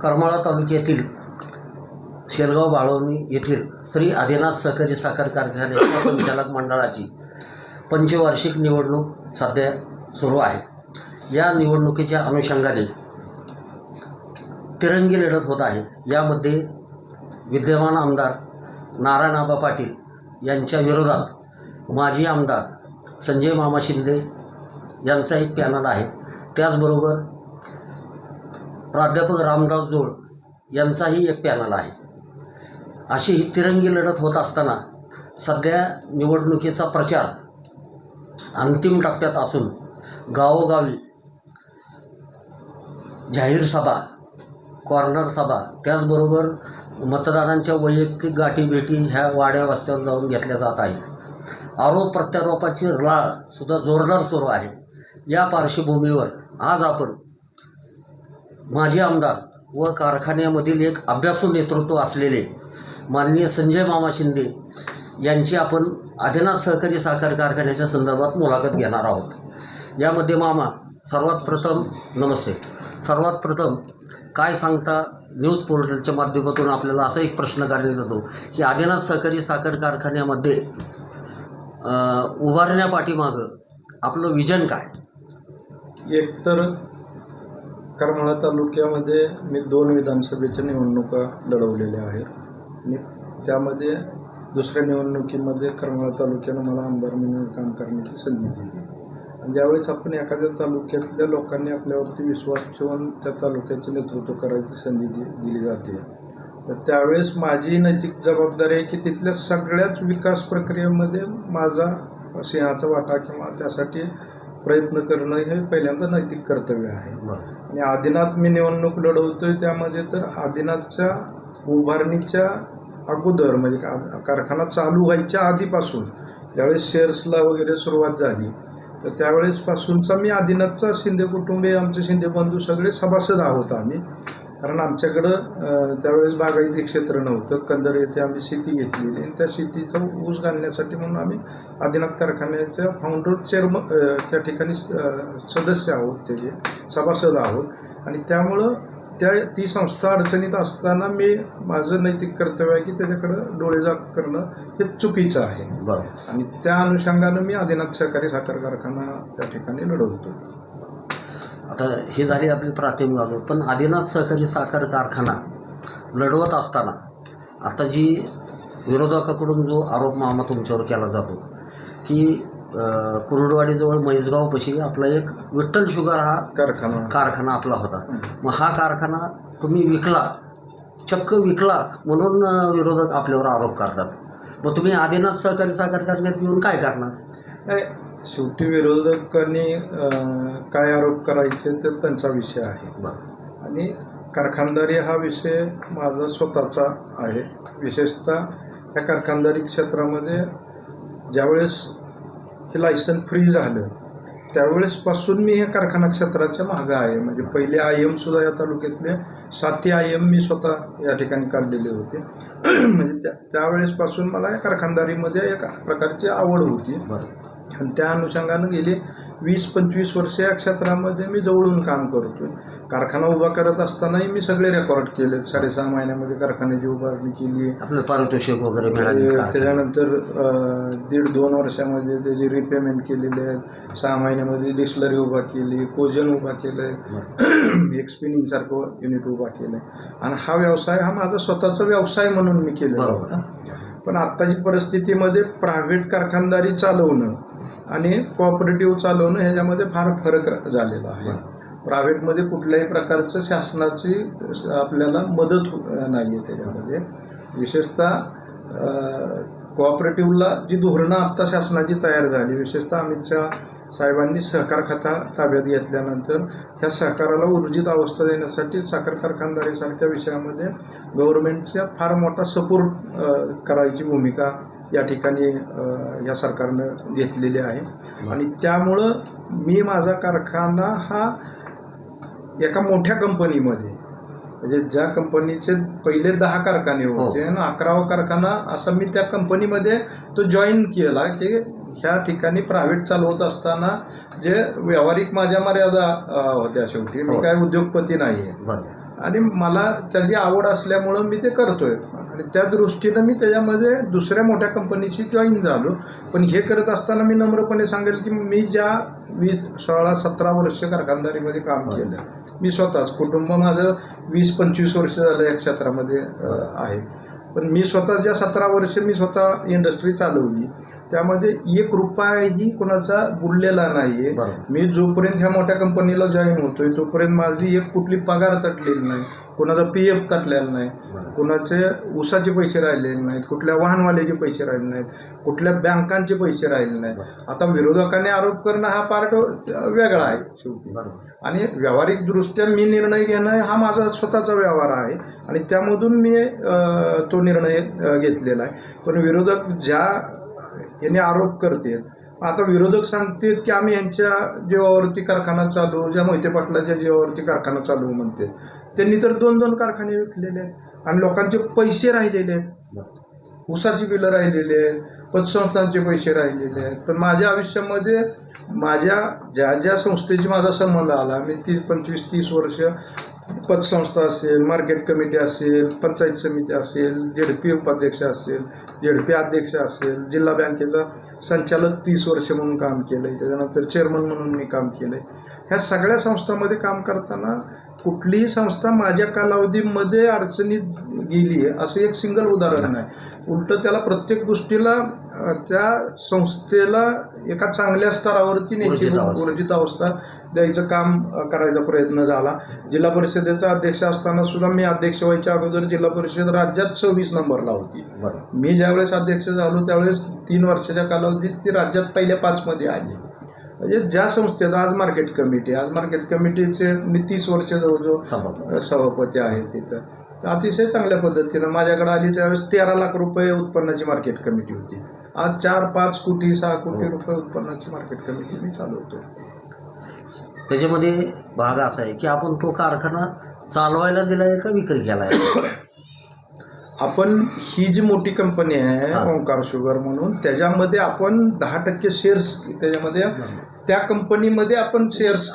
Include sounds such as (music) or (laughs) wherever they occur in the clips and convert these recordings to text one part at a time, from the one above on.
करमाळा तालुक्यातील शेलगाव बाळवणी येथील श्री आदिनाथ सहकारी साखर कारखान्याच्या (coughs) संचालक मंडळाची पंचवार्षिक निवडणूक सध्या सुरू आहे. या निवडणुकीच्या अनुषंगाने तिरंगी लढत होत आहे. यामध्ये विद्यमान आमदार नारायणआबा पाटील यांच्या विरोधात माजी आमदार संजय मामा शिंदे यांचा एक पॅनल आहे. त्याचबरोबर प्राध्यापक रामदास जोड यांचाही एक पॅनल आहे. अशी ही तिरंगी लढत होत असताना सध्या निवडणुकीचा प्रचार अंतिम टप्प्यात असून गावोगावी जाहीर सभा कॉर्नर सभा त्याचबरोबर मतदारांच्या वैयक्तिक गाठीभेटी ह्या वाड्या वस्त्यावर जाऊन घेतल्या जात आहेत. आरोप प्रत्यारोपाची राळ सुद्धा जोरदार सुरू आहे. या पार्श्वभूमीवर आज आपण माजी आमदार व कारखान्यामधील एक अभ्यासू नेतृत्व असलेले माननीय संजय मामा शिंदे यांची आपण आदिनाथ सहकारी साखर कारखान्याच्या संदर्भात मुलाखत घेणार आहोत. यामध्ये मामा सर्वात प्रथम नमस्ते. सर्वात प्रथम काय सांगता न्यूज पोर्टलच्या माध्यमातून आपल्याला असा एक प्रश्न करण्यात येतो की आदिनाथ सहकारी साखर कारखान्यामध्ये उभारण्यापाठीमागं आपलं विजन काय? एकतर करमाळा तालुक्यामध्ये मी दोन विधानसभेच्या निवडणुका लढवलेल्या आहेत. आणि त्यामध्ये दुसऱ्या निवडणुकीमध्ये करमाळा तालुक्यानं मला आमदार म्हणून काम करण्याची संधी दिली. आणि ज्यावेळेस आपण एखाद्या तालुक्यातल्या लोकांनी आपल्यावरती विश्वास ठेवून त्या तालुक्याचं नेतृत्व करायची संधी दि दिली जाते तर त्यावेळेस माझी नैतिक जबाबदारी आहे की तिथल्या सगळ्याच विकास प्रक्रियेमध्ये माझा सिंहाचा वाटा किंवा त्यासाठी प्रयत्न करणं हे पहिल्यांदा नैतिक कर्तव्य आहे. आणि आदिनाथ मी निवडणूक लढवतोय त्यामध्ये तर आदिनाथच्या उभारणीच्या अगोदर म्हणजे का- कारखाना चालू व्हायच्या आधीपासून ज्यावेळेस शेअर्सला वगैरे सुरुवात झाली तर त्यावेळेसपासूनचा मी आदिनाथचा शिंदे कुटुंबीय आमचे शिंदे बंधू सगळे सभासद आहोत आम्ही. कारण आमच्याकडं त्यावेळेस बागायती क्षेत्र नव्हतं. कंदर येथे आम्ही शेती घेतलेली. आणि त्या शेतीचा ऊस घालण्यासाठी म्हणून आम्ही आदिनाथ कारखान्याच्या फाउंडर चेअरमन त्या ठिकाणी सदस्य आहोत त्याचे सभासद आहोत. आणि त्यामुळं त्या ती संस्था अडचणीत असताना मी माझं नैतिक कर्तव्य आहे की त्याच्याकडं डोळेजाग करणं हे चुकीचं आहे. बरं आणि त्या अनुषंगानं मी आदिनाथ सहकारी साखर कारखाना त्या ठिकाणी लढवतो. आता हे झाली आपली प्राथमिक बाजू पण आदिनाथ सहकारी साखर कारखाना लढवत असताना आता जी विरोधकाकडून जो आरोप मामा तुमच्यावर केला जातो की कुरुडवाडीजवळ म्हैसगावपाशी आपला एक विठ्ठल शुगर हा कारखाना. कारखाना आपला होता. मग हा कारखाना तुम्ही विकला चक्क विकला म्हणून विरोधक आपल्यावर आरोप करतात. मग तुम्ही आदिनाथ सहकारी साखर कारखान्यात येऊन काय करणार? शेवटी विरोधकांनी काय आरोप करायचे ते त्यांचा विषय आहे. आणि कारखानदारी हा विषय माझा स्वतःचा आहे. विशेषतः या कारखानदारी क्षेत्रामध्ये ज्यावेळेस हे लायसन फ्री झालं त्यावेळेसपासून मी ह्या कारखाना क्षेत्राच्या मागं आहे. म्हणजे पहिले आय एमसुद्धा या तालुक्यातले साती आय एम मी स्वतः या ठिकाणी काढलेले होते. म्हणजे त्या त्यावेळेसपासून मला या कारखानदारीमध्ये एक प्रकारची आवड होती. आणि त्या अनुषंगानं गेले वीस पंचवीस वर्ष या क्षेत्रामध्ये मी जवळून काम करतोय. कारखाना उभा करत असतानाही मी सगळे रेकॉर्ड केले साडेसहा महिन्यामध्ये कारखान्याची उभारणी केली. आपलं पारितोषिक वगैरे मिळाले ते- का? त्याच्यानंतर अं, दीड दोन वर्षामध्ये त्याची रिपेमेंट केलेली आहे सहा महिन्यामध्ये डिस्लरी उभा केली कोजन उभा केलं एक स्पिनिंगसारखं युनिट उभा केलं आणि हा व्यवसाय हा माझा स्वतःचा व्यवसाय म्हणून मी केलेला बरोबर. होता पण आत्ताची परिस्थितीमध्ये प्रायव्हेट कारखानदारी चालवणं आणि कोऑपरेटिव्ह चालवणं ह्याच्यामध्ये फार फरक झालेला आहे. प्रायव्हेटमध्ये कुठल्याही प्रकारचं शासनाची आपल्याला मदत नाही आहे त्याच्यामध्ये. विशेषतः कोऑपरेटिव्हला जी धोरणं आत्ता शासनाची तयार झाली विशेषतः अमित शहा साहेबांनी सहकार खाता ताब्यात घेतल्यानंतर त्या सहकाराला ऊर्जित अवस्था देण्यासाठी साखर कारखानदारीसारख्या विषयामध्ये गव्हर्नमेंटचा फार मोठा सपोर्ट करायची भूमिका या ठिकाणी या सरकारनं घेतलेली आहे. आणि त्यामुळं मी माझा कारखाना हा एका मोठ्या कंपनीमध्ये म्हणजे ज्या कंपनीचे पहिले दहा कारखाने होते आणि अकरावा कारखाना असा मी त्या कंपनीमध्ये तो जॉईन केला की ह्या ठिकाणी प्रायव्हेट चालवत असताना जे व्यावहारिक माझ्या मर्यादा होत्या शेवटी. मी हो. काय उद्योगपती नाही आहे आणि मला त्याची आवड असल्यामुळं मी ते करतोय. आणि त्या दृष्टीनं मी त्याच्यामध्ये दुसऱ्या मोठ्या कंपनीशी जॉईन झालो. पण हे करत असताना मी नम्रपणे सांगेल की मी ज्या वीस सोळा सतरा वर्ष कारखानदारीमध्ये काम होय. केलं. मी स्वतःच कुटुंब माझं वीस पंचवीस वर्ष झालं या क्षेत्रामध्ये आहे. पण मी स्वतः ज्या सतरा वर्ष मी स्वतः इंडस्ट्री चालवली त्यामध्ये एक रुपयाही कोणाचा बुडलेला नाही आहे मी जोपर्यंत ह्या मोठ्या कंपनीला जॉईन होतोय तोपर्यंत माझी एक कुठली पगार तटलेली नाही कोणाचा पी एफ तटलेला नाही कोणाचे ऊसाचे पैसे राहिलेले नाहीत कुठल्या वाहनवाल्याचे पैसे राहिले नाहीत कुठल्या बँकांचे पैसे राहिले नाहीत. आता विरोधकाने आरोप करणं हा पार्ट वेगळा आहे शेवटी. आणि व्यावहारिकदृष्ट्या मी निर्णय घेणं हा माझा स्वतःचा व्यवहार आहे. आणि त्यामधून मी तो निर्णय घेतलेला आहे. पण विरोधक ज्या याने आरोप करतील आता विरोधक सांगतील की आम्ही यांच्या जीवावरती कारखाना चालू ज्या मोहिते पाटलाच्या जीवावरती कारखाना चालू म्हणते त्यांनी तर दोन दोन कारखाने विकलेले आहेत आणि लोकांचे पैसे राहिलेले आहेत. ऊसाची बिलं राहिलेली आहेत. पतसंस्थांचे पैसे राहिलेले आहेत. पण माझ्या आयुष्यामध्ये माझ्या ज्या ज्या संस्थेशी माझा संबंध आला मी तीस पंचवीस तीस वर्ष पतसंस्था असेल मार्केट कमिटी असेल पंचायत समिती असेल झेडपी उपाध्यक्ष असेल झेडपी अध्यक्ष असेल जिल्हा बँकेचा संचालक तीस वर्ष म्हणून काम केलं आहे त्याच्यानंतर चेअरमन म्हणून मी काम केलं आहे ह्या सगळ्या संस्थांमध्ये काम करताना कुठलीही संस्था माझ्या कालावधीमध्ये अडचणीत गेली आहे असं एक सिंगल उदाहरण नाही. उलट त्याला प्रत्येक गोष्टीला त्या संस्थेला एका चांगल्या स्तरावरती न्यायची ऊर्जित अवस्था. द्यायचं काम करायचा प्रयत्न झाला. जिल्हा परिषदेचा अध्यक्ष असताना सुद्धा मी अध्यक्ष व्हायच्या अगोदर जिल्हा परिषद राज्यात सव्वीस नंबरला होती. मी ज्यावेळेस अध्यक्ष झालो त्यावेळेस तीन वर्षाच्या कालावधीत ती राज्यात पहिल्या पाचमध्ये आली. म्हणजे ज्या संस्थेत आज मार्केट कमिटी आज मार्केट कमिटीचे मी तीस वर्ष जवळजवळ सभापती. सभापती आहेत तिथं. तर अतिशय चांगल्या पद्धतीनं माझ्याकडे आली त्यावेळेस तेरा लाख रुपये उत्पन्नाची मार्केट कमिटी होती. आज चार पाच कोटी सहा कोटी हो. रुपये उत्पन्नाची मार्केट कमिटी मी चालवतो त्याच्यामध्ये भाग असा आहे की आपण तो कारखाना चालवायला दिलाय का विक्री केलाय? (coughs) आपण ही जी मोठी कंपनी आहे. ओंकार शुगर म्हणून त्याच्यामध्ये आपण दहा टक्के शेअर्स त्याच्यामध्ये त्या कंपनीमध्ये आपण शेअर्स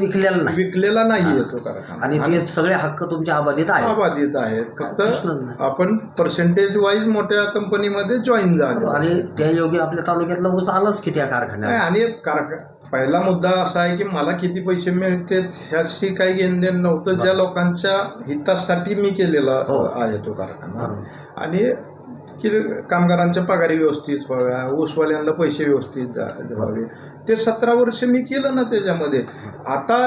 विकलेला नाही. विकलेला नाहीये तो कारखाना. आणि ते सगळे हक्क तुमच्या आबादीत आहे अबाधित आहेत. फक्त नाही. आपण पर्सेंटेज वाईज मोठ्या कंपनीमध्ये जॉईन झालो. आणि त्या योगी आपल्या तालुक्यातला ऊस आलाच की त्या नाही कारखान्यात आणि कारखा पहिला मुद्दा असा आहे की मला किती पैसे मिळते ह्याशी काही घेणदेण नव्हतं. ज्या लोकांच्या हितासाठी मी केलेला हो. आहे तो कारखाना. आणि की कामगारांच्या पगारी व्यवस्थित व्हाव्या ऊसवाल्यांना पैसे व्यवस्थित व्हावे ते सतरा वर्ष मी केलं ना त्याच्यामध्ये. आता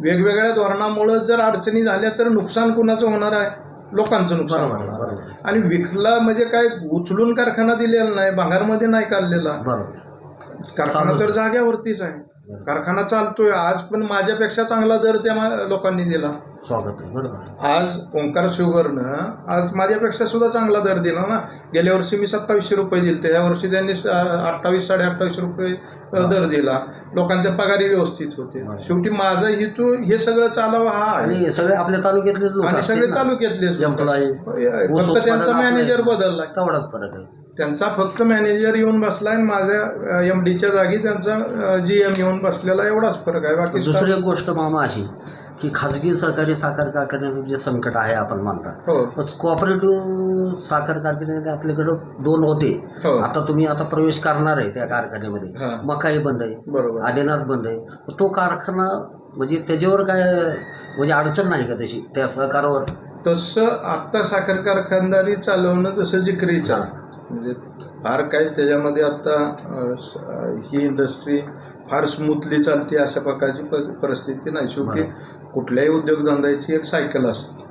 वेगवेगळ्या धोरणामुळं जर अडचणी झाल्या तर नुकसान कुणाचं होणार आहे? लोकांचं नुकसान होणार. आणि विकला म्हणजे काय उचलून कारखाना दिलेला नाही भांगारमध्ये नाही काढलेला. कारखाना तर जाग्यावरतीच आहे. कारखाना चालतोय. आज पण माझ्यापेक्षा चांगला दर त्या लोकांनी दिला. स्वागत आहे बरोबर. आज ओंकार शुगरनं आज माझ्यापेक्षा सुद्धा चांगला दर दिला ना. गेल्या वर्षी मी सत्तावीसशे रुपये दिले ह्या वर्षी त्यांनी अठ्ठावीस साडे अठ्ठावीसशे रुपये दर दिला. लोकांच्या पगारी व्यवस्थित होते. शेवटी माझा हेतू हे सगळं चालावं हा आणि सगळे आपल्या तालुक्यातले लोक आणि सगळे तालुक्यातले फक्त त्यांचा मॅनेजर बदलला. तेवढाच फरक आहे. त्यांचा फक्त मॅनेजर येऊन बसलाय आणि माझ्या एम डीच्या जागी त्यांचा जी एम येऊन बसलेला एवढाच फरक आहे. बाकी दुसरी एक गोष्ट मामा अशी की खाजगी सहकारी साखर कारखान्याचं जे संकट आहे आपण मानता हो. बस कोऑपरेटिव्ह साखर कारखान्यामध्ये आपल्याकडं दोन होते. हो. आता तुम्ही आता प्रवेश करणार आहे त्या कारखान्यामध्ये. हा. मकाई बंद आहे. बरोबर. आदिनाथ बंद आहे. तो कारखाना म्हणजे त्याच्यावर काय म्हणजे अडचण नाही का तशी त्या सहकारावर? तसं आत्ता साखर कारखानदारी चालवणं तसं जिकरीचं म्हणजे फार काही त्याच्यामध्ये आता अं, स- अं, ही इंडस्ट्री फार स्मूथली चालते अशा प्रकारची परिस्थिती नाही. शेवटी कुठल्याही उद्योगधंद्याची एक सायकल असते.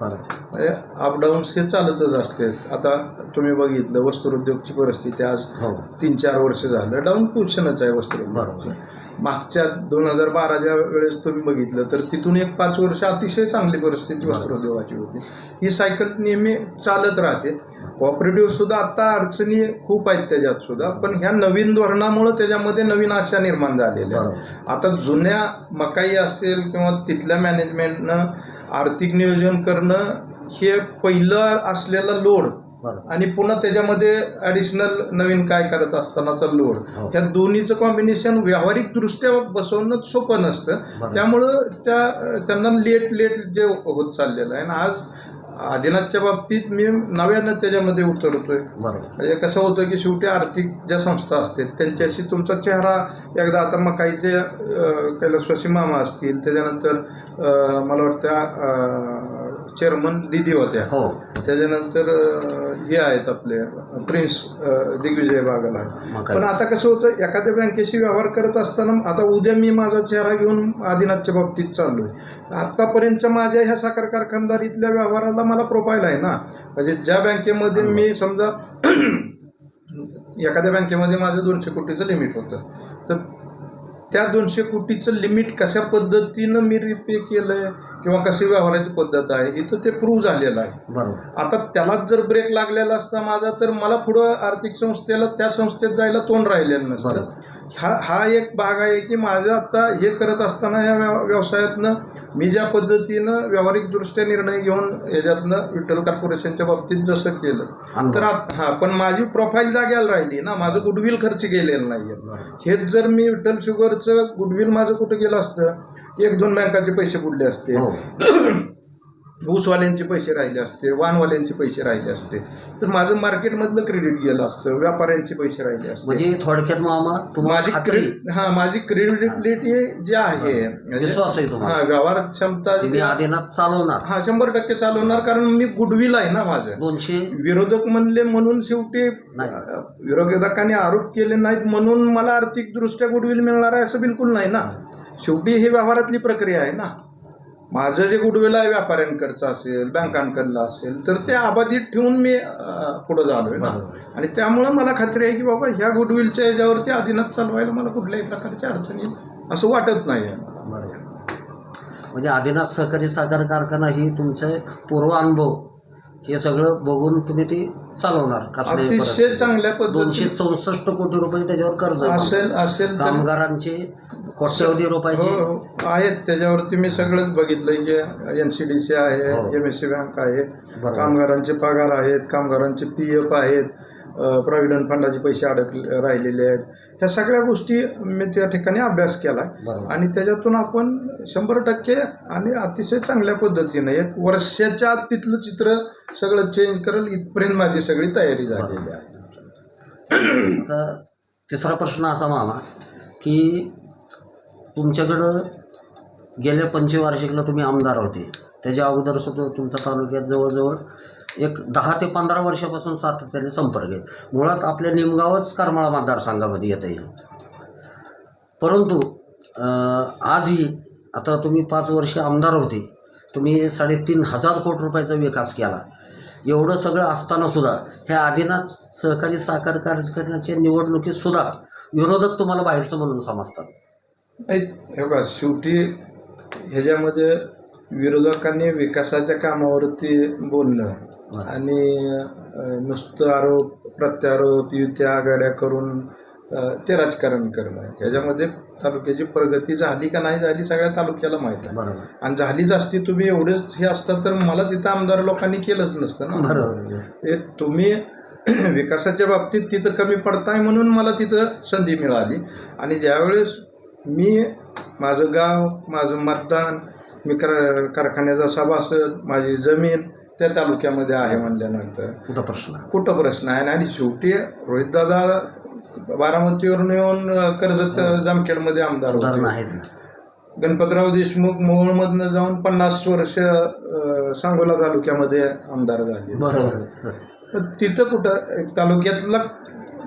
अपडाऊन्स हे चालतच असते. आता तुम्ही बघितलं वस्त्रोद्योगची परिस्थिती आज हो. तीन चार वर्ष झालं. डाऊन पोझिशनच आहे वस्त्रोद्योग मागच्या दोन हजार बाराच्या वेळेस तुम्ही बघितलं तर तिथून एक पाच वर्ष अतिशय चांगली परिस्थिती. वस्त्रोद्योगाची होती. ही सायकल नेहमी चालत राहते. कॉपरेटिव्ह सुद्धा आता अडचणी खूप आहेत त्याच्यात सुद्धा पण ह्या नवीन धोरणामुळे त्याच्यामध्ये नवीन आशा निर्माण झालेल्या आता जुन्या मकाई असेल किंवा तिथल्या मॅनेजमेंटनं आर्थिक नियोजन करणं हे पहिलं असलेलं लोड आणि पुन्हा त्याच्यामध्ये ॲडिशनल नवीन काय करत असतानाचा लोड हो. ह्या दोन्हीचं कॉम्बिनेशन व्यावहारिक दृष्ट्या बसवणं सोपं नसतं. त्यामुळं त्या त्यांना लेट लेट जे होत चाललेलं आहे. आणि आज आदिनाथच्या बाबतीत मी नव्यानं त्याच्यामध्ये उतरतोय. म्हणजे कसं होतं की शेवटी आर्थिक ज्या संस्था असतात त्यांच्याशी तुमचा चेहरा एकदा आता मग काही जे कैलासवासी मामा असतील त्याच्यानंतर मला वाटतं चेअरमन दिदी होत्या. हो. त्याच्यानंतर हे आहेत आपले प्रिन्स दिग्विजय बागल. आहे? पण आता कसं होतं एखाद्या बँकेशी व्यवहार करत असताना आता उद्या मी माझा चेहरा घेऊन आदिनाथच्या बाबतीत चाललोय. आतापर्यंतच्या माझ्या ह्या साखर कारखानदारीतल्या व्यवहाराला मला प्रोफाईल आहे ना. म्हणजे ज्या बँकेमध्ये मी समजा एखाद्या बँकेमध्ये माझं दोनशे कोटीचं लिमिट होतं. तर त्या दोनशे कोटीचं लिमिट कशा पद्धतीनं मी रिपे केलंय? किंवा कशी व्यवहाराची पद्धत आहे इथं ते प्रूव्ह झालेलं आहे. बरोबर. आता त्यालाच जर ब्रेक लागलेला असता माझा तर मला पुढं आर्थिक संस्थेला त्या संस्थेत जायला तोंड राहिलेलं नसतं. हा हा एक भाग आहे की माझं आता हे करत असताना या व्यव- व्यवसायातनं मी ज्या पद्धतीनं व्यावहारिकदृष्ट्या निर्णय घेऊन याच्यातनं विठ्ठल कॉर्पोरेशनच्या बाबतीत जसं केलं. तर हा पण माझी प्रोफाईल जाग्याला राहिली ना माझं गुडविल खर्च गेलेलं नाहीये. बरोबर. हेच जर मी विठ्ठल शुगरचं गुडविल माझं कुठं गेलं असतं एक दोन बँकाचे पैसे बुडले असते. हो. (clears throat) ऊसवाल्यांचे पैसे राहिले असते वाहनवाल्यांचे पैसे राहिले असते. तर माझं मार्केटमधलं क्रेडिट गेलं असतं व्यापाऱ्यांचे पैसे राहिले असते. म्हणजे थोडक्यात मामा माझी क्रेडिट हा माझी क्रेडिबिलिटी जी आहे म्हणजे- विश्वास आहे तुम्हाला. हा व्यवहार क्षमता चालवणार. हा शंभर टक्के चालवणार कारण मी गुडविल आहे ना माझं. दोनशे? विरोधक म्हणले म्हणून शेवटी विरोधकांनी आरोप केले नाहीत म्हणून मला आर्थिक दृष्ट्या गुडविल मिळणार आहे असं बिलकुल नाही ना. शेवटी ही व्यवहारातली प्रक्रिया आहे ना. माझं जे गुडविल आहे व्यापाऱ्यांकडचं असेल बँकांकडलं असेल तर ते अबाधित ठेवून मी पुढं झालोय ना. बरोबर. आणि त्यामुळं मला खात्री आहे की बाबा ह्या गुडविलच्या याच्यावरती आदिनाथ चालवायला मला कुठल्याही प्रकारची अडचण येईल असं वाटत नाही आहे म्हणजे आदिनाथ सहकारी साखर कारखाना ही तुमचे पूर्व अनुभव. हे सगळं बघून तुम्ही ते चालवणार कसले अतिशय चांगल्या दोनशे पद्धतीने चौसष्ट कोटी रुपये त्याच्यावर कर्ज आहे. असेल असेल तर कामगारांचे कोट्यवधी रुपयाचे हो, हो. आहेत त्याच्यावरती मी सगळंच बघितलंय की एन सी डी सी आहे हो. एम एस सी बँक आहे बरोबर कामगारांचे पगार आहेत कामगारांचे पी एफ आहेत प्रॉव्हिडंट फंडाचे पैसे अडकले राहिलेले आहेत ह्या सगळ्या गोष्टी मी त्या ठिकाणी अभ्यास केला. आणि त्याच्यातून आपण शंभर टक्के आणि अतिशय चांगल्या पद्धतीनं एक वर्षाच्या आत तिथलं चित्र सगळं चेंज करेल इथपर्यंत माझी सगळी तयारी झालेली आहे. आता तिसरा प्रश्न असा मामा की तुमच्याकडं गेल्या पंचवार्षिकला तुम्ही आमदार होते. त्याच्या अगोदर सुद्धा तुमच्या तालुक्यात जवळजवळ एक दहा ते पंधरा वर्षापासून सातत्याने संपर्क आहे. मुळात आपल्या निमगावच करमाळा मतदारसंघामध्ये येता येईल. परंतु आजही आता तुम्ही पाच वर्ष आमदार होते. तुम्ही साडेतीन हजार कोटी रुपयाचा विकास केला. एवढं सगळं असताना सुद्धा ह्या आदिनाथ सहकारी साखर कारखान्याच्या निवडणुकीतसुद्धा विरोधक तुम्हाला बाहेरचं म्हणून समजतात. नाही हे बघा शेवटी ह्याच्यामध्ये विरोधकांनी विकासाच्या कामावरती बोलणं आणि नुसतं आरोप प्रत्यारोप युत्या आघाड्या करून ते राजकारण करणं. ह्याच्यामध्ये तालुक्याची प्रगती झाली का नाही झाली सगळ्या तालुक्याला माहीत आहे. बरोबर. आणि झालीच असती तुम्ही एवढेच हे असतात तर मला तिथं आमदार लोकांनी केलंच नसतं ना. बरोबर. हे तुम्ही (clears throat) विकासाच्या बाबतीत तिथं कमी पडताय म्हणून मला तिथं संधी मिळाली. आणि ज्यावेळेस मी माझं गाव माझं मतदान मी कर कारखान्याचा सभासद माझी जमीन त्या तालुक्यामध्ये आहे म्हणल्यानंतर. कुठं प्रश्न कुठं प्रश्न आहे? आणि शेवटी रोहितदादा बारामतीवरून येऊन कर्जत जामखेडमध्ये आमदार आहेत. गणपतराव देशमुख मोहोळमधनं जाऊन पन्नास वर्ष सांगोला तालुक्यामध्ये आमदार झाले. बरोबर तिथं कुठं एक तालुक्यातला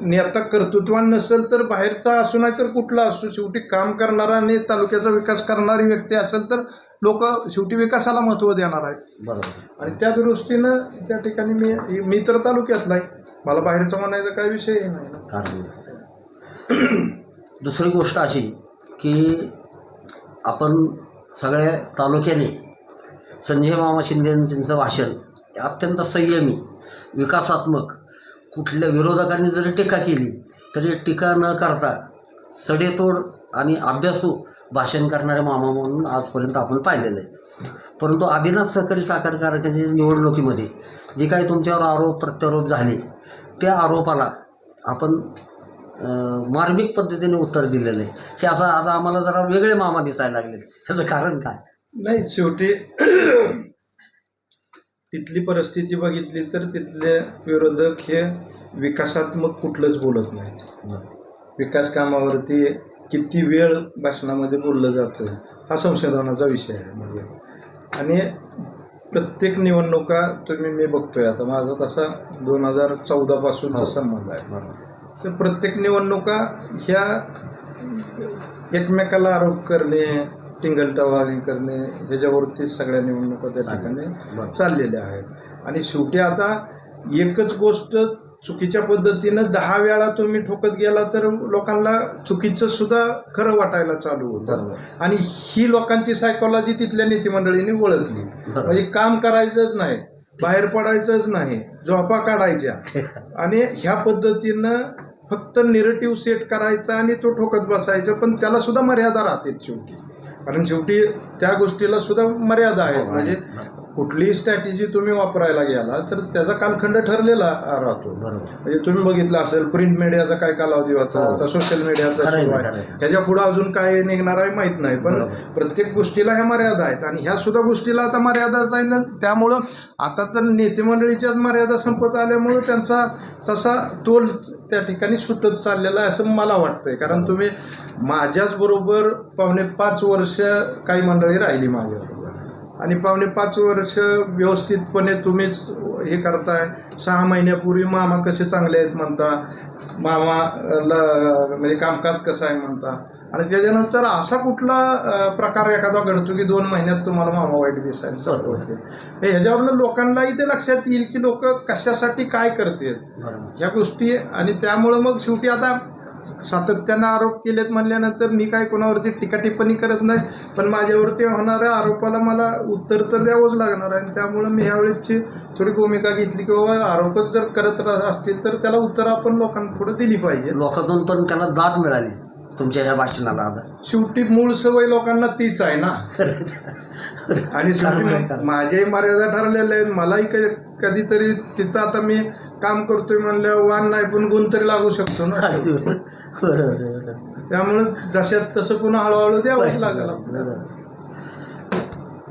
नेता कर्तृत्वान नसेल तर बाहेरचा असू नाही तर कुठला असू शेवटी काम करणारा आणि तालुक्याचा विकास करणारी व्यक्ती असेल तर लोक शेवटी विकासाला महत्त्व देणार आहेत. बरोबर. आणि त्या दृष्टीनं त्या ठिकाणी मी मी तर तालुक्यातला आहे. मला बाहेरचा म्हणायचा काही विषय नाही. ना. कारण दुसरी गोष्ट अशी की आपण सगळ्या तालुक्याने संजय मामा शिंदेचं भाषण हे अत्यंत संयमी विकासात्मक कुठल्या विरोधकांनी जरी टीका केली तरी टीका न करता सडेतोड आणि अभ्यासू भाषण करणारे मामा म्हणून आजपर्यंत आपण पाहिलेलं आहे. परंतु आदिनाथ सहकारी साखर कारखान्याच्या निवडणुकीमध्ये जे काही तुमच्यावर आरोप प्रत्यारोप झाले त्या आरोपाला आपण मार्मिक पद्धतीने उत्तर दिलेलं आहे. हे असं आता आम्हाला जरा वेगळे मामा दिसायला लागले ह्याचं कारण काय? नाही शेवटी तिथली परिस्थिती बघितली तर तिथले विरोधक हे विकासात्मक कुठलंच बोलत नाहीत. विकास कामावरती किती वेळ भाषणामध्ये बोललं जातं हा संशोधनाचा विषय आहे म्हणजे. आणि प्रत्येक निवडणुका तुम्ही मी बघतोय आता माझा तसा दोन हजार चौदापासूनचा हो. संबंध आहे. तर प्रत्येक निवडणुका ह्या एकमेकाला आरोप करणे टिंगलटवाणी करणे ह्याच्यावरती सगळ्या निवडणुका त्या ठिकाणी. चाललेल्या आहेत. आणि शेवटी आता एकच गोष्ट चुकीच्या पद्धतीनं दहा वेळा तुम्ही ठोकत गेला तर लोकांना चुकीचं सुद्धा खरं वाटायला चालू होतं. आणि ही लोकांची सायकोलॉजी तिथल्या नीती मंडळीने ओळखली. म्हणजे काम करायचंच नाही बाहेर पडायचंच नाही झोपा काढायच्या. (laughs) आणि ह्या पद्धतीनं फक्त निरेटिव्ह सेट करायचा आणि तो ठोकत बसायचा पण त्याला सुद्धा मर्यादा राहते शेवटी. कारण शेवटी त्या गोष्टीला सुद्धा मर्यादा आहे. हो, म्हणजे कुठलीही स्ट्रॅटेजी तुम्ही वापरायला गेला तर त्याचा कालखंड ठरलेला राहतो. म्हणजे तुम्ही बघितलं असेल प्रिंट मीडियाचा काय कालावधी होता सोशल मीडियाचा. ह्याच्या पुढे अजून काय निघणार आहे माहीत नाही पण. प्रत्येक गोष्टीला ह्या मर्यादा आहेत. आणि ह्या सुद्धा गोष्टीला आता मर्यादाच आहे ना त्यामुळं आता तर नेते मंडळीच्याच मर्यादा संपत आल्यामुळं त्यांचा तसा तोल त्या ठिकाणी सुटत चाललेला आहे असं मला वाटतंय. कारण तुम्ही माझ्याच बरोबर पावणे पाच वर्ष काही मंडळी राहिली माझ्याबरोबर आणि पावणे पाच वर्ष व्यवस्थितपणे तुम्हीच हे करताय. सहा महिन्यापूर्वी मामा कसे चांगले आहेत म्हणता. मामाला म्हणजे कामकाज कसं आहे म्हणता. आणि त्याच्यानंतर असा कुठला प्रकार एखादा घडतो की दोन महिन्यात तुम्हाला मामा वाईट दिसायला चालू होते. हे ह्याच्यावरनं लोकांनाही ते लक्षात येईल की लोक कशासाठी काय करतील बरोबर. ह्या गोष्टी आणि त्यामुळं मग शेवटी आता सातत्यानं आरोप केलेत म्हणल्यानंतर मी काय कोणावरती टीका टिप्पणी करत नाही पण माझ्यावरती होणाऱ्या आरोपाला मला उत्तर तर द्यावंच लागणार आहे. आणि त्यामुळं मी ह्यावेळेसची थोडी भूमिका घेतली की बाबा आरोपच जर करत असतील तर त्याला उत्तर आपण लोकांपुढे दिली पाहिजे. लोकांतून पण त्याला दाद मिळाली. तुमच्या ह्या भाषणाला आता शेवटी मूळ सवय लोकांना तीच आहे ना. (laughs) आणि शेवटी. माझ्याही मर्यादा ठरलेल्या आहेत. मलाही क- कधीतरी तिथं आता मी काम करतोय म्हणल्यावर वाण नाही पण गुण तरी लागू शकतो ना. बरोबर त्यामुळे जशात तसं पुन्हा हळूहळू द्यावंच लागेल.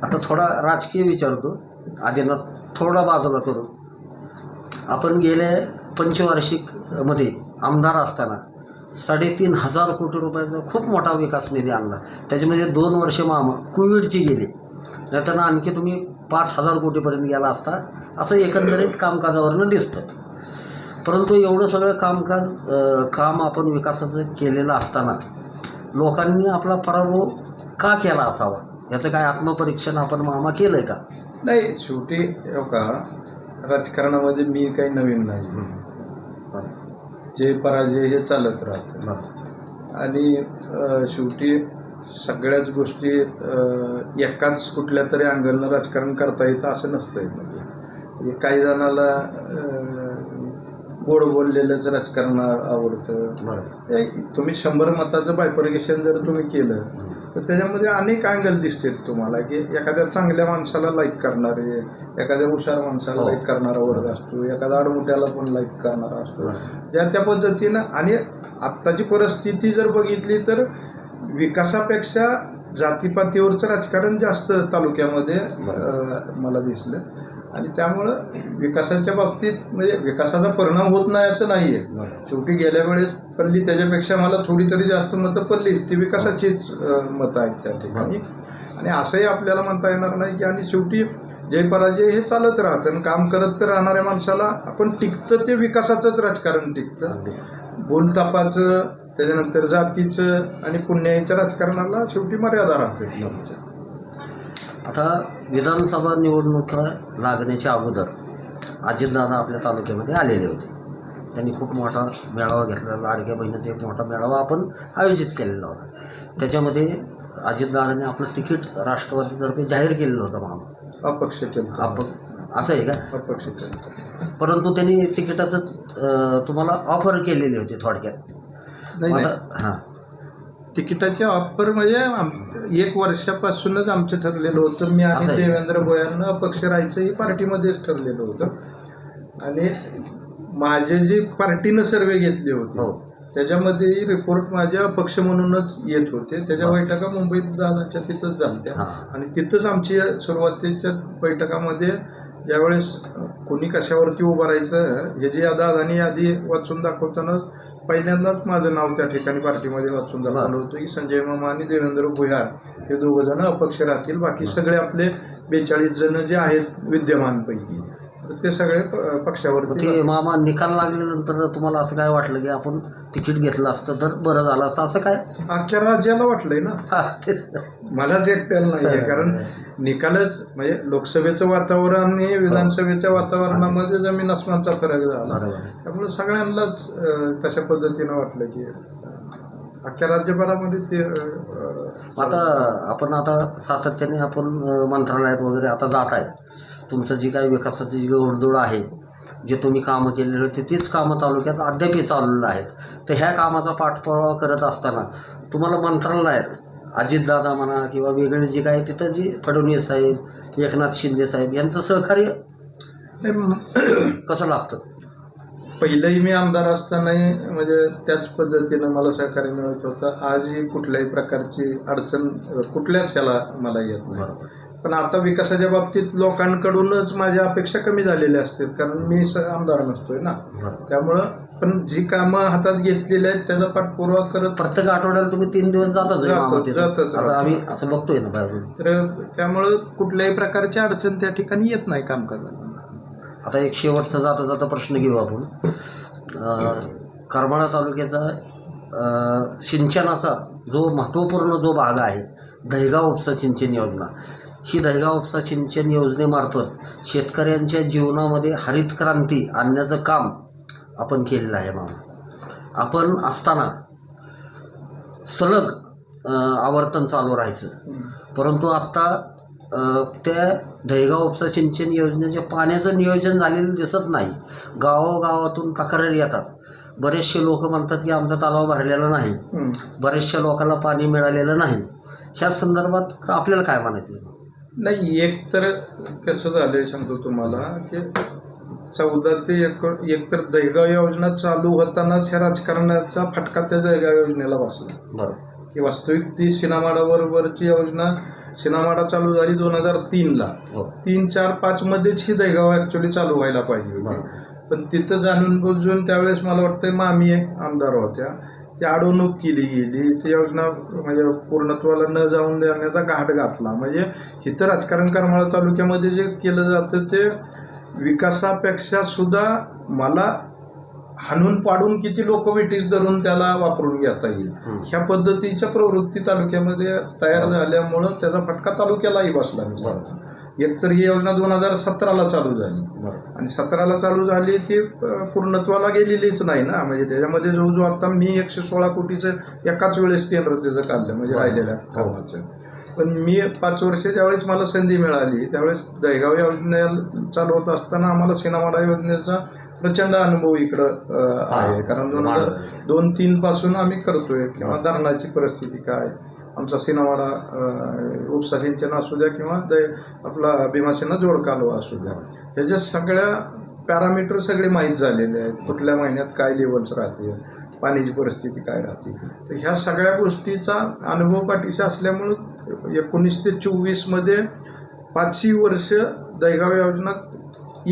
आता थोडा राजकीय विचारतो आधीना थोडा बाजूला करू. आपण गेल्या पंचवार्षिकमध्ये आमदार असताना साडेतीन हजार कोटी रुपयाचा खूप मोठा विकास निधी आणला. त्याच्यामध्ये दोन वर्ष मामा कोविडची गेली. नाहीतर आणखी तुम्ही पाच हजार कोटीपर्यंत गेला असता असं एकंदरीत कामकाजावरनं दिसतं. परंतु एवढं सगळं कामकाज काम आपण विकासाचं केलेलं असताना लोकांनी आपला पराभव का केला असावा? याचं काय आत्मपरीक्षण आपण मामा केलंय का? नाही शेवटी हो का राजकारणामध्ये मी काही नवीन नाही. जे पराजय हे चालत राहतं. आणि शेवटी सगळ्याच गोष्टी एकाच कुठल्या तरी अँगलनं राजकारण करता येतं असं नसतंय. म्हणजे काही जणाला गोड बोललेलंच राजकारण आवडतं. तुम्ही शंभर मताचं बायफर्गेशन जर तुम्ही केलं तर त्याच्यामध्ये अनेक अँगल दिसतील तुम्हाला की एखाद्या चांगल्या माणसाला लाईक करणारे एखाद्या हुशार माणसाला हो. लाईक करणारा वर्ग असतो एखाद्या आडमुठ्याला पण लाईक करणारा असतो. ज्या त्या पद्धतीनं आणि आत्ताची परिस्थिती जर बघितली तर विकासापेक्षा जातीपातीवरचं राजकारण जास्त तालुक्यामध्ये मला दिसलं. आणि त्यामुळं विकासाच्या बाबतीत म्हणजे विकासाचा परिणाम होत नाही असं नाही आहे. शेवटी गेल्या वेळेस पडली त्याच्यापेक्षा मला थोडी तरी जास्त मतं पडलीच. ती विकासाचीच मतं आहेत त्या ठिकाणी. आणि असंही आपल्याला म्हणता येणार नाही की आणि शेवटी जय पराजय हे चालत राहतं आणि काम करत तर राहणाऱ्या माणसाला आपण टिकतं ते विकासाचंच राजकारण टिकतं. बोलतापाचं त्याच्यानंतर जातीचं आणि पुण्याईच्या राजकारणाला शेवटी मर्यादा राहते. आता विधानसभा निवडणुका लागण्याच्या अगोदर अजितदादा आपल्या तालुक्यामध्ये आलेले होते. त्यांनी खूप मोठा मेळावा घेतला लाडक्या बहिणीचा एक मोठा मेळावा आपण आयोजित केलेला होता. त्याच्यामध्ये अजितदादांनी आपलं तिकीट राष्ट्रवादीतर्फे जाहीर केलेलं होतं मामा. अपक्ष केलं. आपण असं आहे का? अपक्ष परंतु त्यांनी तिकिटाचं तुम्हाला ऑफर केलेली होती थोडक्यात. नाही मग नाही. आता हां. तिकिटाचे ऑफर म्हणजे आम- एक वर्षापासूनच आमचं ठरलेलं होतं. मी असं आणि आहे. देवेंद्र भोयांना अपक्ष राहायचं हे पार्टीमध्येच ठरलेलं होतं. आणि माझे जे पार्टीनं सर्वे घेतले होते हो. त्याच्यामध्ये रिपोर्ट माझ्या अपक्ष म्हणूनच येत होते. त्याच्या. बैठका मुंबईत दादाच्या तिथंच झाल्या. हा. आणि तिथंच आमची सुरुवातीच्या बैठकामध्ये ज्यावेळेस कोणी कशावरती उभं राहायचं हे जे दादानी आधी वाचून दाखवतानाच पहिल्यांदाच माझं नाव त्या ठिकाणी पार्टीमध्ये वाचून दाखवलं. होतं की संजय मामा आणि देवेंद्र भुयार हे दोघं जण अपक्ष राहतील. बाकी सगळे आपले बेचाळीस जण जे आहेत विद्यमानपैकी. ते सगळे प- मग पक्षावरती ते मामा निकाल लागल्यानंतर तुम्हाला असं काय वाटलं की आपण तिकीट घेतलं असतं तर बरं झालं असतं? असं काय? अख्ख्या राज्याला वाटलंय ना. तेच. मलाच एकट्याला नाही आहे कारण निकालच म्हणजे लोकसभेचं वातावरण आणि विधानसभेच्या वातावरणामध्ये जमीन आसमानचा फरक झाला. त्यामुळे सगळ्यांनाच तशा पद्धतीनं वाटलं की अख्ख्या राज्यभरामध्ये ते आता आपण आता सातत्याने आपण मंत्रालयात वगैरे आता जात आहे तुमचं जी काही विकासाची जी गोडदोड आहे जे तुम्ही कामं केलेले होते तेच कामं तालुक्यात अद्यापही चाललेलं आहेत. तर ह्या कामाचा पाठपुरावा करत असताना तुम्हाला मंत्रालयात अजितदादा म्हणा किंवा वेगळे जे काय तिथं जी फडणवीस साहेब एकनाथ शिंदे साहेब यांचं सहकार्य कसं लागतं पहिलंही मी आमदार असतानाही म्हणजे त्याच पद्धतीनं मला सहकार्य मिळत होतं. आजही कुठल्याही प्रकारची अडचण कुठल्याच ह्याला मला येत नाही. पण आता विकासाच्या बाबतीत लोकांकडूनच माझ्या अपेक्षा कमी झालेल्या असतात कारण मी आमदार नसतोय ना. त्यामुळं पण जी कामं हातात घेतलेली आहेत त्याचा पाठपुरावा करत प्रत्येक आठवड्याला तुम्ही तीन दिवस जाताच. आम्ही असं बघतोय ना तर त्यामुळं कुठल्याही प्रकारची अडचण त्या ठिकाणी येत नाही कामकाजाला. आता एक शेवटचा जाता जाता प्रश्न घेऊ आपण. करमाळा तालुक्याचा सिंचनाचा जो महत्त्वपूर्ण जो भाग आहे दहेगाव उपसा सिंचन योजना. ही दहेगाव उपसा सिंचन योजनेमार्फत शेतकऱ्यांच्या जीवनामध्ये हरित क्रांती आणण्याचं काम आपण केलेलं आहे मामा. आपण असताना सलग आवर्तन चालू राहायचं. परंतु आत्ता त्या दहेगाव उपसा सिंचन योजनेच्या पाण्याचं नियोजन झालेलं दिसत नाही. गावोगावातून तक्रारी येतात. बरेचसे लोक म्हणतात की आमचा तलाव भरलेला नाही. बरेचशा लोकांना पाणी मिळालेलं नाही. ह्या संदर्भात आपल्याला काय म्हणायचं? नाही एक तर कसं झालंय सांगतो तुम्हाला की चौदा ते एक एक तर दहेगाव योजना चालू होतानाच ह्या राजकारणाचा फटका त्या दहेगाव योजनेला बसला. बरं. की वास्तविक ती सिनामाडाबरोबरची योजना सिनामाडा चालू झाली दोन हजार तीनला. हो. तीन चार पाच मध्येच ही दहेगाव ऍक्च्युली चालू व्हायला पाहिजे होती. पण तिथं जाणून बुजून त्यावेळेस मला वाटतं मामी एक आमदार होत्या. ती अडवणूक केली गेली. ती योजना म्हणजे पूर्णत्वाला न जाऊन देण्याचा घाट घातला. म्हणजे इथं राजकारण करमाळा तालुक्यामध्ये जे केलं जातं ते विकासापेक्षा सुद्धा मला हाणून पाडून किती लोक वेटीस धरून त्याला वापरून घेता येईल? हं. ह्या पद्धतीच्या प्रवृत्ती तालुक्यामध्ये तयार झाल्यामुळं त्याचा फटका तालुक्यालाही बसला बरं. एक तर ही योजना दोन हजार सतराला चालू झाली. आणि सतराला चालू झाली ती पूर्णत्वाला गेलेलीच नाही ना. म्हणजे त्याच्यामध्ये जो जो आता मी एकशे सोळा कोटीचं एकाच वेळेस केंद्र त्याचं काढलं म्हणजे. राहिलेल्या कामाचं. पण मी पाच वर्ष ज्यावेळेस मला संधी मिळाली त्यावेळेस दहेगाव योजने चालू होत असताना आम्हाला सिनामाडा योजनेचा प्रचंड अनुभव इकडं आहे. कारण दोन हजार दोन तीन पासून आम्ही करतोय. किंवा धरणाची परिस्थिती काय? आमचा सिनावाडा उपसा सिंचन असू द्या किंवा दै आपला भीमासेना जोड कालवा असू द्या. ह्याच्या सगळ्या पॅरामीटर सगळे माहीत झालेले आहेत. कुठल्या महिन्यात काय लेवल्स राहते पाण्याची परिस्थिती काय राहते तर ह्या सगळ्या गोष्टीचा अनुभव पाठीशी असल्यामुळं एकोणीस ते चोवीसमध्ये पाचही वर्ष दैगाव योजना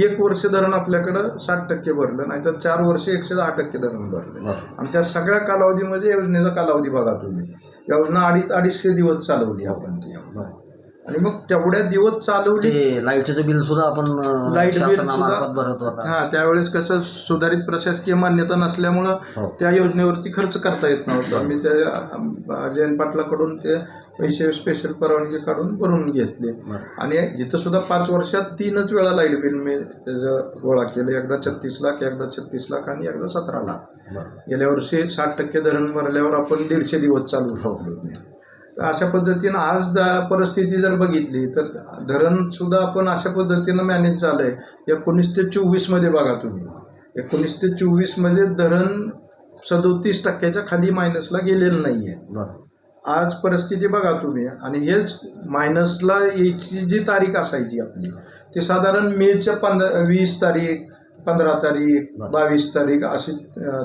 एक वर्ष धरण आपल्याकडं साठ टक्के भरलं नाहीतर चार वर्ष एकशे दहा टक्के धरण भरलं. आणि त्या सगळ्या कालावधीमध्ये योजनेचा कालावधी बघा तुम्ही. योजना अडीच अडीचशे दिवस चालवली आपण ती. आणि मग तेवढ्या दिवस चालवली. ते लाईटचं बिल सुद्धा आपण अ, लाइट बिल शासनामार्फत सुद्धा- भरत होता. हा त्यावेळेस कसं सुधारित प्रशासकीय मान्यता नसल्यामुळं हो. त्या योजनेवरती खर्च करता येत नव्हतं. आम्ही त्या अं, जयंत पाटलाकडून ते पैसे स्पेशल परवानगी काढून भरून घेतले. बरं. आणि इथं सुद्धा पाच वर्षात तीनच वेळा लाइट बिल मी त्याचं गोळा केलं. एकदा छत्तीस लाख एकदा छत्तीस लाख आणि एकदा सतरा लाख. बरं. गेल्या वर्षी साठ टक्के धरण भरल्यावर आपण दीडशे दिवस चालू ठेवले होते अशा पद्धतीनं आज दा परिस्थिती जर बघितली तर धरण सुद्धा आपण अशा पद्धतीनं मॅनेज झालंय. एकोणीस ते चोवीसमध्ये बघा तुम्ही. एकोणीस ते चोवीसमध्ये धरण सदोतीस टक्क्याच्या खाली मायनसला गेलेलं नाहीये. बरं. आज परिस्थिती बघा तुम्ही. आणि हेच मायनसला यायची जी तारीख असायची आपली ती साधारण मेच्या पंधरा वीस तारीख पंधरा तारीख. बावीस तारीख अशी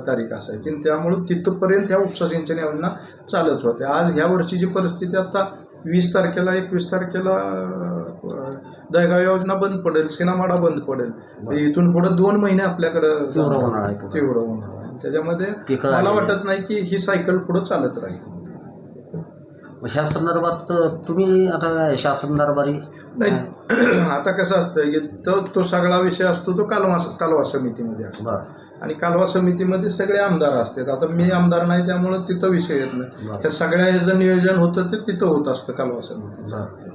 तारीख असायची त्यामुळं तिथपर्यंत ह्या उपसा सिंचन योजना चालत होत्या आज ह्या वर्षीची परिस्थिती आता वीस तारखेला एकवीस तारखेला अं, दहगाव योजना बंद पडेल सिनामाडा बंद पडेल. इथून पुढे दोन महिने आपल्याकडं तीव्र आहे. त्याच्यामध्ये मला वाटत नाही की ही सायकल पुढे चालत राहील ह्या संदर्भात तुम्ही आता शासन दरबारी नाही. (clears throat) आता कसं असतं की तो तो सगळा विषय असतो तो कालवा कालवा समितीमध्ये असतो. आणि कालवा समितीमध्ये सगळे आमदार असतात. आता मी आमदार नाही त्यामुळं तिथं विषय येत नाही. त्या सगळ्या ह्याचं नियोजन होतं ते तिथं होत असतं कालवा समिती. बरं.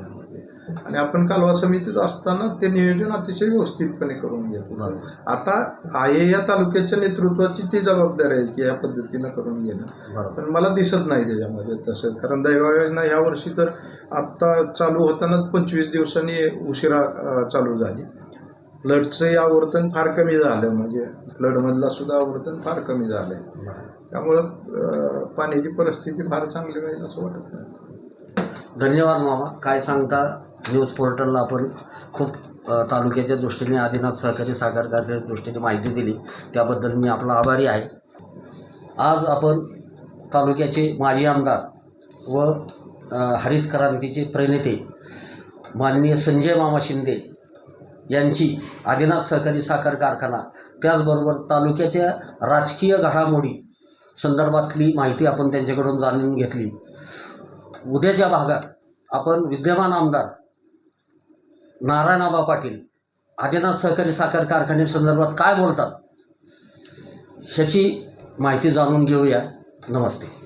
आणि आपण कालवा समितीत असताना ते नियोजन अतिशय व्यवस्थितपणे करून घेतो आता आहे या तालुक्याच्या नेतृत्वाची ती जबाबदारी आहे की या पद्धतीनं करून घेणं. पण मला दिसत नाही त्याच्यामध्ये तसं. कारण दैवा योजना ह्या वर्षी तर आत्ता चालू होताना पंचवीस दिवसांनी उशिरा चालू झाली. फ्लडचं आवर्तन फार कमी झालं. म्हणजे फ्लडमधला सुद्धा आवर्तन फार कमी झालं आहे त्यामुळं पाण्याची परिस्थिती फार चांगली राहील असं वाटत नाही. धन्यवाद मामा. काय सांगता न्यूज पोर्टलला आपण खूप तालुक्याच्या दृष्टीने आदिनाथ सहकारी साखर कारखान्याच्या दृष्टीने माहिती दिली. त्याबद्दल मी आपला आभारी आहे. आज आपण तालुक्याचे माजी आमदार व हरित क्रांतीचे प्रणेते माननीय संजय मामा शिंदे यांची आदिनाथ सहकारी साखर कारखाना त्याचबरोबर तालुक्याच्या राजकीय घडामोडी संदर्भातली माहिती आपण त्यांच्याकडून जाणून घेतली. उद्याच्या भागात आपण विद्यमान आमदार नारायणाबा पाटील आदिनाथ सहकारी साखर कारखान्यासंदर्भात काय बोलतात? ह्याची माहिती जाणून घेऊया. नमस्ते.